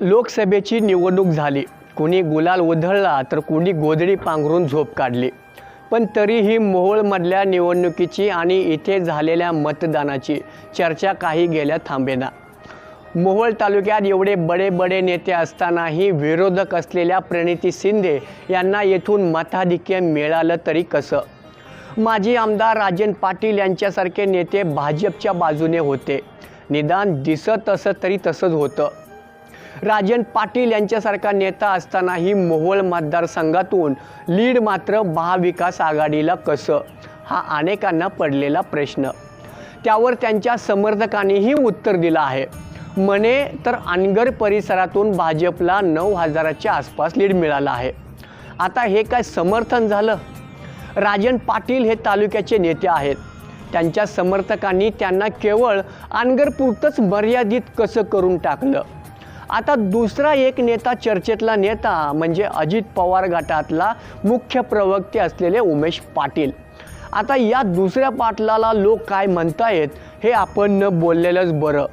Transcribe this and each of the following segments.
लोकसभेची निवडणूक झाली. कोणी गुलाल उधळला तर कोणी गोधडी पांघरून झोप काढली. पण तरीही मोहोळमधल्या निवडणुकीची आणि इथे झालेल्या मतदानाची चर्चा काही गेल्या थांबेना. मोहोळ तालुक्यात एवढे बडे बडे नेते असतानाही विरोधक असलेल्या प्रणिती शिंदे यांना येथून मताधिक्य मिळालं तरी कसं? माजी आमदार राजन पाटील यांच्यासारखे नेते भाजपच्या बाजूने होते. निदान दिसत असं तरी तसंच होतं. राजन पाटील यांच्यासारखा नेता असतानाही मोहोळ मतदारसंघातून लीड मात्र महाविकास आघाडीला कसं? हा अनेकांना पडलेला प्रश्न. त्यावर त्यांच्या समर्थकांनीही उत्तर दिलं आहे. म्हणे तर अनगर परिसरातून भाजपला नऊ हजाराच्या आसपास लीड मिळाला आहे. आता हे काय समर्थन झालं? राजन पाटील हे तालुक्याचे नेते आहेत. त्यांच्या समर्थकांनी त्यांना केवळ अनगरपुरतंच मर्यादित कसं करून टाकलं? आता दुसरा एक नेता चर्चेतला नेता म्हणजे अजित पवार गटातला मुख्य प्रवक्ते असलेले उमेश पाटील. आता या दुसऱ्या पाटलाला लोक काय म्हणतायत हे आपण न बोललेलंच बरं.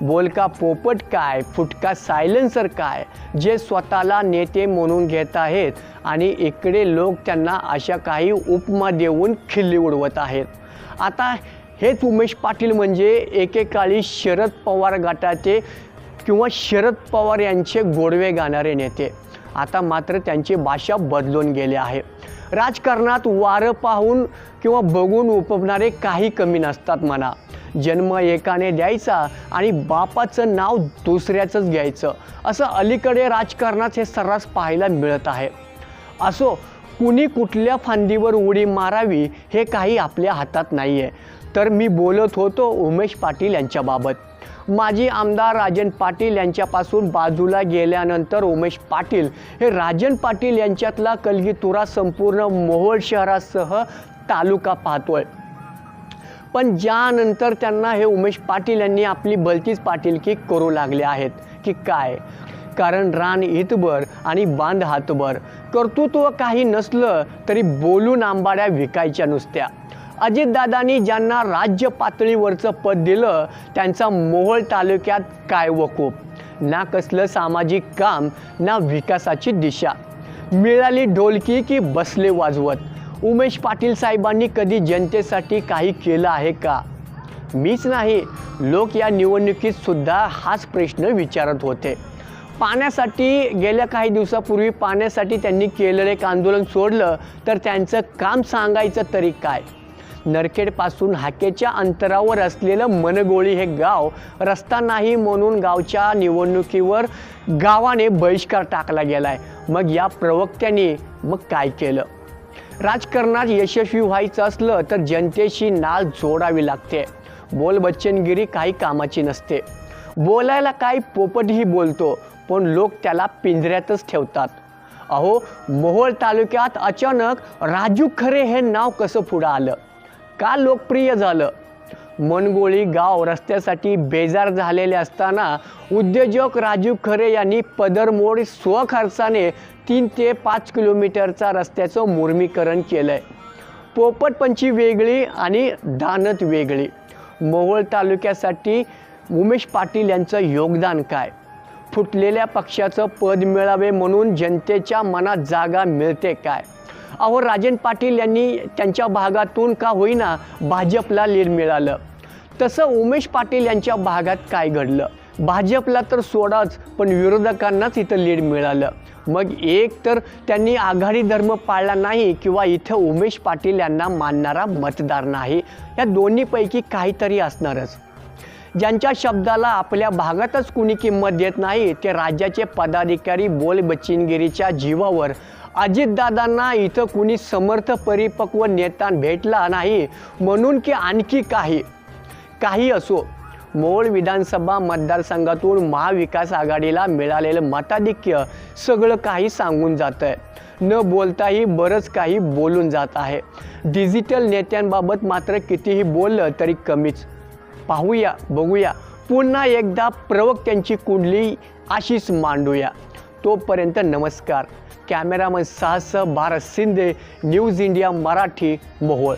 बोलका पोपट काय फुटका सायलेन्सर काय जे स्वतःला नेते म्हणून घेत आहेत आणि इकडे लोक त्यांना अशा काही उपमा देऊन खिल्ली उडवत आहेत. आता हेच उमेश पाटील म्हणजे एकेकाळी शरद पवार गटाचे किंवा शरद पवार यांचे गोडवे गाणारे नेते. आता मात्र त्यांची भाषा बदलून गेली आहे. राजकारणात वारं पाहून किंवा बघून उपवणारे काही कमी नसतात म्हणा. जन्म एकाने द्यायचा आणि बापाचं नाव दुसऱ्याचंच घ्यायचं असं अलीकडे राजकारणात हे सर्रास पाहायला मिळत आहे. असो कुणी कुठल्या फांदीवर उडी मारावी हे काही आपल्या हातात नाही आहे तर मी बोलत होतो उमेश पाटील यांच्याबाबत. माजी आमदार राजन पाटील यांच्यापासून बाजूला गेल्यानंतर उमेश पाटील हे राजन पाटील यांच्यातला कलगीतुरा संपूर्ण मोहोळ शहरासह तालुका पाहतोय. पण ज्यानंतर त्यांना हे उमेश पाटील यांनी आपली भलतीच पाटीलकी करू लागले आहेत की काय? कारण रान इतभर आणि बांध हातभर कर्तृत्व काही नसलं तरी बोलून आंबाड्या विकायच्या नुसत्या. अजितदादांनी ज्यांना राज्य पातळीवरचं पद दिलं त्यांचा मोहोळ तालुक्यात काय वकूप? ना कसलं सामाजिक काम ना विकासाची दिशा. मिळाली ढोलकी की बसले वाजवत. उमेश पाटील साहेबांनी कधी जनतेसाठी काही केलं आहे का? मीच नाही. लोक या निवडणुकीत सुद्धा हाच प्रश्न विचारत होते. पाण्यासाठी गेल्या काही दिवसापूर्वी पाण्यासाठी त्यांनी केलेलं एक आंदोलन सोडलं तर त्यांचं काम सांगायचं तरी काय? नरखेडपासून हाकेच्या अंतरावर असलेलं मनगोळी हे गाव रस्ता नाही म्हणून गावच्या निवडणुकीवर गावाने बहिष्कार टाकला गेला आहे मग या प्रवक्त्याने मग काय केलं? राजकारणात यशस्वी व्हायचं असलं तर जनतेशी नाळ जोडावी लागते. बोल बच्चनगिरी काही कामाची नसते. बोलायला काही पोपटही बोलतो पण लोक त्याला पिंजऱ्यातच ठेवतात. अहो मोहोळ तालुक्यात अचानक राजू खरे हे नाव कसं पुढं आलं? का लोकप्रिय झालं? मनगोळी गाव रस्त्यासाठी बेजार झालेले असताना उद्योजक राजू खरे यांनी पदरमोड स्वखर्चाने तीन ते पाच किलोमीटरचा रस्त्याचं मुर्मीकरण केलं आहे पोपटपंची वेगळी आणि दानत वेगळी. मोहोळ तालुक्यासाठी उमेश पाटील यांचं योगदान काय? फुटलेल्या पक्षाचं पद मिळावे म्हणून जनतेच्या मनात जागा मिळते काय? अहो राजन पाटील यांनी त्यांच्या भागातून का होईना भाजपला लीड मिळालं? तसं उमेश पाटील यांच्या भागात काय घडलं? भाजपला तर सोडाच पण विरोधकांनाच इथं लीड मिळालं. मग एक तर त्यांनी आघाडी धर्म पाळला नाही किंवा इथं उमेश पाटील यांना मानणारा मतदार नाही. या दोन्हीपैकी काहीतरी असणारच. ज्यांच्या शब्दाला आपल्या भागातच कुणी किंमत देत नाही ते राज्याचे पदाधिकारी बोल बच्चिनगिरीच्या जीवावर. अजितदादांना इथं कुणी समर्थ परिपक्व नेता भेटला नाही म्हणून की आणखी काही काही असो. मोहोळ विधानसभा मतदारसंघातून महाविकास आघाडीला मिळालेलं मताधिक्य सगळं काही सांगून जातं आहे न बोलताही बरंच काही बोलून जात आहे. डिजिटल नेत्यांबाबत मात्र कितीही बोललं तरी कमीच. पाहूया बघूया. पुन्हा एकदा प्रवक्त्यांची कुंडली अशीच मांडूया. तोपर्यंत नमस्कार. Cameraman Sahas Bharat Shinde news India Marathi Mohol.